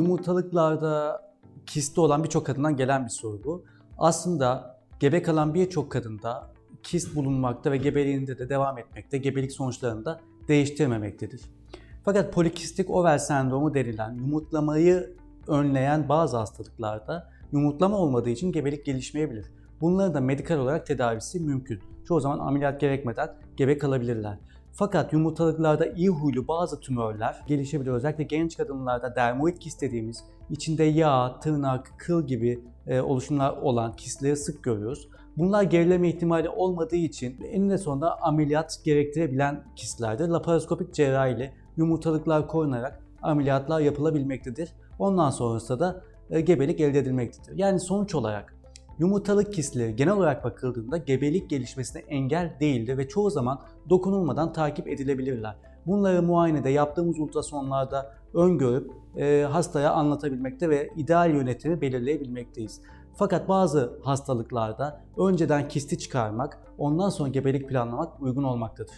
Yumurtalıklarda kisti olan birçok kadından gelen bir soru bu. Aslında gebe kalan birçok kadında kist bulunmakta ve gebeliğinde de devam etmekte, gebelik sonuçlarını da değiştirmemektedir. Fakat polikistik over sendromu denilen yumurtlamayı önleyen bazı hastalıklarda yumurtlama olmadığı için gebelik gelişmeyebilir. Bunların da medikal olarak tedavisi mümkün. Çoğu zaman ameliyat gerekmeden gebe kalabilirler. Fakat yumurtalıklarda iyi huylu bazı tümörler gelişebilir. Özellikle genç kadınlarda dermoid kist dediğimiz içinde yağ, tırnak, kıl gibi e, oluşumlar olan kistleri sık görüyoruz. Bunlar gerileme ihtimali olmadığı için eninde sonunda ameliyat gerektirebilen kistlerdir. Laparoskopik cerrahi ile yumurtalıklar korunarak ameliyatlar yapılabilmektedir. Ondan sonrasında da e, gebelik elde edilmektedir. Yani sonuç olarak Yumurtalık kistleri genel olarak bakıldığında gebelik gelişmesine engel değildir ve çoğu zaman dokunulmadan takip edilebilirler. Bunları muayenede yaptığımız ultrasonlarda öngörüp e, hastaya anlatabilmekte ve ideal yönetimi belirleyebilmekteyiz. Fakat bazı hastalıklarda önceden kisti çıkarmak, ondan sonra gebelik planlamak uygun olmaktadır.